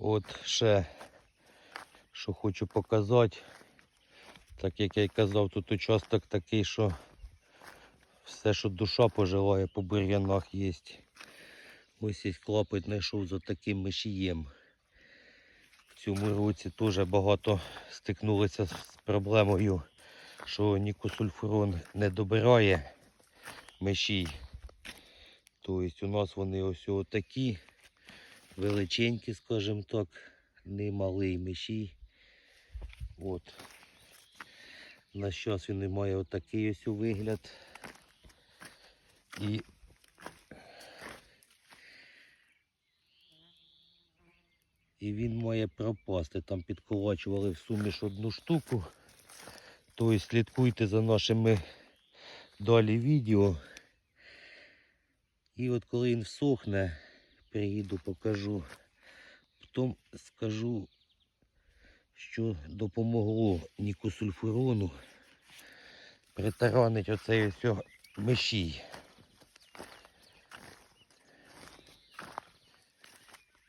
От ще, що хочу показати. Так як я й казав, тут участок такий, що все, що душа пожелає, по бур'янах є. Ось є клапоть знайшов за таким мишієм. В цьому році теж багато стикнулися з проблемою, що нікосульфурон не добирає мишій. Тобто у нас вони ось такі величенькі, скажімо так, не малий мишій. От. На щас він має отакий ось у вигляд. І І він має пропасти. Там підколачували в суміш одну штуку. Тобто слідкуйте за нашими далі відео. І от коли він всохне, приїду, покажу. Потім скажу, що допомогло нікосульфурону притаранить оцей ось мишій.